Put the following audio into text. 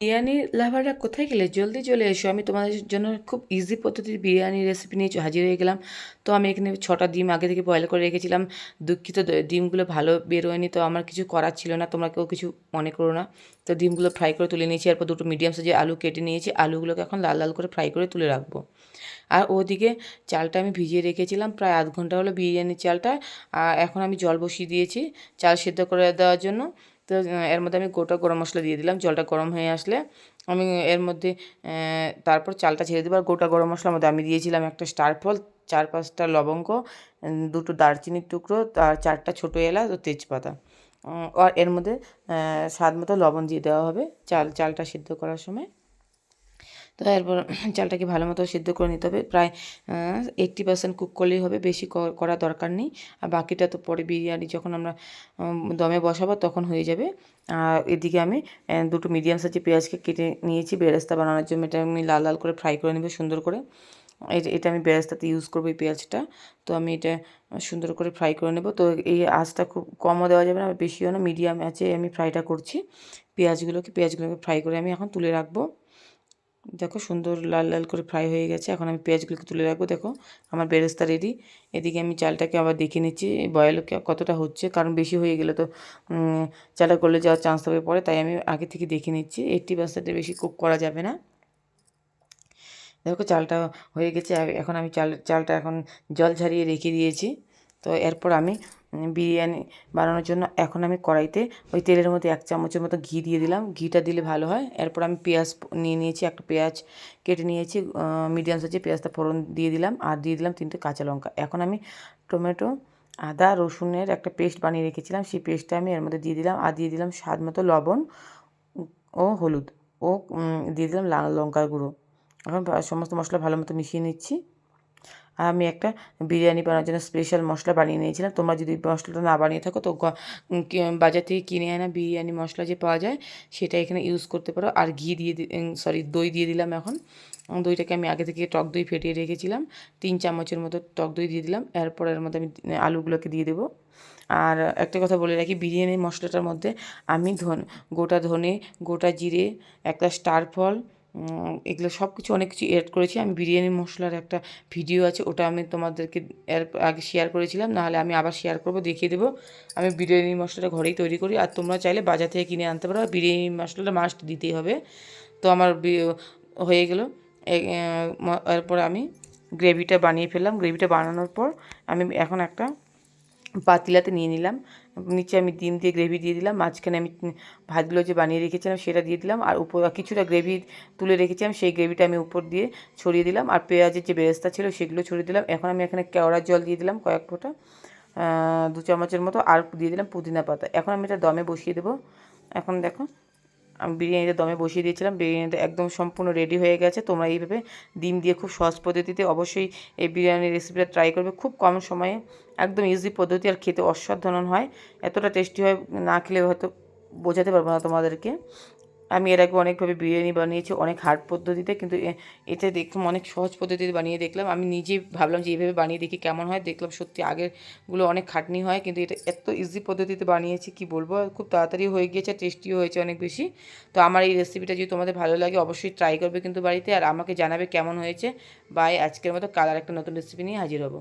বিরিয়ানি লাভাররা কোথায় গেলে? জলদি চলে এসো। আমি তোমাদের জন্য খুব ইজি পদ্ধতির বিরিয়ানি রেসিপি নিয়ে হাজির হয়ে গেলাম। তো আমি এখানে ছটা ডিম আগে থেকে বয়েল করে রেখেছিলাম। দুঃখিত ডিমগুলো ভালো বেরোয়নি, তো আমার কিছু করার ছিল না। তোমরা কেউ কিছু মনে করো না। তো ডিমগুলো ফ্রাই করে তুলে নিয়েছি। এরপর দুটো মিডিয়াম সাইজে আলু কেটে নিয়েছি। আলুগুলোকে এখন লাল লাল করে ফ্রাই করে তুলে রাখব। আর ওদিকে চালটা আমি ভিজিয়ে রেখেছিলাম। প্রায় আধ ঘণ্টা হলো বিরিয়ানির চালটা। আর এখন আমি জল বসিয়ে দিয়েছি চাল সেদ্ধ করে দেওয়ার জন্য। তো এর মধ্যে আমি গোটা গরম মশলা দিয়ে দিলাম, জলটা গরম হয়ে আসলে আমি এর মধ্যে তারপর চালটা ছেড়ে দেবো আর গোটা গরম মশলার মধ্যে আমি দিয়েছিলাম একটা স্টার ফল, চার পাঁচটা লবঙ্গ দুটো দারচিনির টুকরো, আর চারটা ছোটো এলাচ ও তেজপাতা। আর এর মধ্যে স্বাদ মতো লবণ দিয়ে দেওয়া হবে চাল, চালটা সিদ্ধ করার সময়। তো এরপর চালটাকে ভালো মতো সিদ্ধ করে নিতে হবে। প্রায় এইট্টি পার্সেন্ট কুক করলেই হবে, বেশি করা দরকার নেই। আর বাকিটা তো পরে বিরিয়ানি যখন আমরা দমে বসাবো তখন হয়ে যাবে। আর এদিকে আমি দুটো মিডিয়াম সাইজে পেঁয়াজকে কেটে নিয়েছি। বেরেস্তা বানানোর জন্য এটা আমি লাল লাল করে ফ্রাই করে নেব সুন্দর করে। এটা আমি বেরেস্তাতে ইউজ করব এই পেঁয়াজটা। তো আমি এটা সুন্দর করে ফ্রাই করে নেব। তো এই আঁচটা খুব কমও দেওয়া যাবে না বেশিও না মিডিয়াম আছে, আমি ফ্রাইটা করছি। পেঁয়াজগুলোকে পেঁয়াজগুলোকে ফ্রাই করে আমি এখন তুলে রাখব। দেখো সুন্দর লাল লাল করে ফ্রাই হয়ে গেছে। এখন আমি পেঁয়াজগুলোকে তুলে রাখব। দেখো, আমার বেরেস্তা রেডি এদিকে আমি চালটাকে আবার দেখে নিচ্ছি বয়েল কতটা হচ্ছে, কারণ বেশি হয়ে গেলে তো চালটা করলে যাওয়ার চান্স থাকবে পরে। তাই আমি আগে থেকে দেখে নিচ্ছি। এইট্টি পার্সেন্টের বেশি কুক করা যাবে না। দেখো, চালটা হয়ে গেছে। এখন আমি চাল, চালটা এখন জল ঝরিয়ে রেখে দিয়েছি। তো এরপর আমি বিরিয়ানি বানানোর জন্য এখন আমি কড়াইতে ওই তেলের মধ্যে এক চামচের মতো ঘি দিয়ে দিলাম। ঘিটা দিলে ভালো হয়। এরপর আমি পেঁয়াজ নিয়ে নিয়েছি, একটা পেঁয়াজ কেটে নিয়েছি মিডিয়াম সাইজে পেঁয়াজটা ফোড়ন দিয়ে দিলাম আর দিয়ে দিলাম তিনটে কাঁচা লঙ্কা। এখন আমি টমেটো, আদা, রসুনের একটা পেস্ট বানিয়ে রেখেছিলাম। সেই পেস্টটা আমি এর মধ্যে দিয়ে দিলাম আর দিয়ে দিলাম স্বাদ মতো লবণ ও হলুদ ও দিয়ে দিলাম লাল লঙ্কার গুঁড়ো। এখন সমস্ত মশলা ভালো মতো মিশিয়ে নিচ্ছি। আর আমি একটা বিরিয়ানি বানানোর জন্য স্পেশাল মশলা বানিয়ে নিয়েছিলাম। তোমরা যদি মশলাটা না বানিয়ে থাকো তো বাজার থেকে কিনে আনা বিরিয়ানি মশলা যে পাওয়া যায়, সেটা এখানে ইউজ করতে পারো। আর ঘি দিয়ে সরি দই দিয়ে দিলাম এখন। দইটাকে আমি আগে থেকে টক দই ফেটিয়ে রেখেছিলাম। তিন চামচের মতো টক দই দিয়ে দিলাম। এরপর এর মধ্যে আমি আলুগুলোকে দিয়ে দেবো। আর একটা কথা বলে রাখি বিরিয়ানি মশলাটার মধ্যে আমি ধন গোটা ধনে, গোটা জিরে, একটা স্টার ফল এগুলো সব কিছু অনেক কিছু অ্যাড করেছি। আমি বিরিয়ানি মশলার একটা ভিডিও আছে, ওটা আমি তোমাদেরকে এর আগে শেয়ার করেছিলাম, নাহলে আমি আবার শেয়ার করব, দেখিয়ে দেবো। আমি বিরিয়ানি মশলাটা ঘরেই তৈরি করি, আর তোমরা চাইলে বাজার থেকে কিনে আনতে পারো বিরিয়ানি মশলাটা মাস্ট দিতেই হবে। তো আমার হয়ে গেল। এরপর আমি গ্রেভিটা বানিয়ে ফেললাম। গ্রেভিটা বানানোর পর আমি এখন একটা পাতিলাতে নিয়ে নিলাম। নিচে আমি ডিম দিয়ে গ্রেভি দিয়ে দিলাম। মাঝখানে আমি ভাতগুলো যে বানিয়ে রেখেছিলাম সেটা দিয়ে দিলাম। আর উপর কিছুটা গ্রেভি তুলে রেখেছিলাম, সেই গ্রেভিটা আমি উপর দিয়ে ছড়িয়ে দিলাম। আর পেঁয়াজের যে বেরেস্তা ছিল সেগুলো ছড়িয়ে দিলাম। এখন আমি এখানে কেওড়ার জল দিয়ে দিলাম কয়েক ফোঁটা। দু চামচের মতো। আর দিয়ে দিলাম পুদিনা পাতা। এখন আমি এটা দমে বসিয়ে দেবো। এখন দেখো আমি বিরিয়ানিটা দমে বসিয়ে দিয়েছিলাম। বিরিয়ানিটা একদম সম্পূর্ণ রেডি হয়ে গেছে। তোমরা এইভাবে ডিম দিয়ে খুব সহজ পদ্ধতিতে অবশ্যই এই বিরিয়ানির রেসিপিটা ট্রাই করবে। খুব কম সময়ে, একদম ইজি পদ্ধতি আর খেতে অসাধারণ হয়। এতটা টেস্টি হয় না খেলে হয়তো বোঝাতে পারব না তোমাদেরকে। আমি এর আগে অনেকভাবে বিরিয়ানি বানিয়েছি, অনেক হার্ড পদ্ধতিতে, কিন্তু এটা দেখলাম, অনেক সহজ পদ্ধতিতে বানিয়ে দেখলাম। আমি নিজেই ভাবলাম যে এইভাবে বানিয়ে দেখি কেমন হয়। দেখলাম সত্যি আগেরগুলো অনেক খাটনি হয়, কিন্তু এটা এত ইজি পদ্ধতিতে বানিয়েছি, কি বলব? খুব তাড়াতাড়ি হয়ে গিয়েছে টেস্টিও হয়েছে অনেক বেশি। তো আমার এই রেসিপিটা যদি তোমাদের ভালো লাগে, অবশ্যই ট্রাই করবে কিন্তু বাড়িতে, আর আমাকে জানাবে কেমন হয়েছে। বাই আজকের মতো কালার একটা নতুন রেসিপি নিয়ে হাজির হব।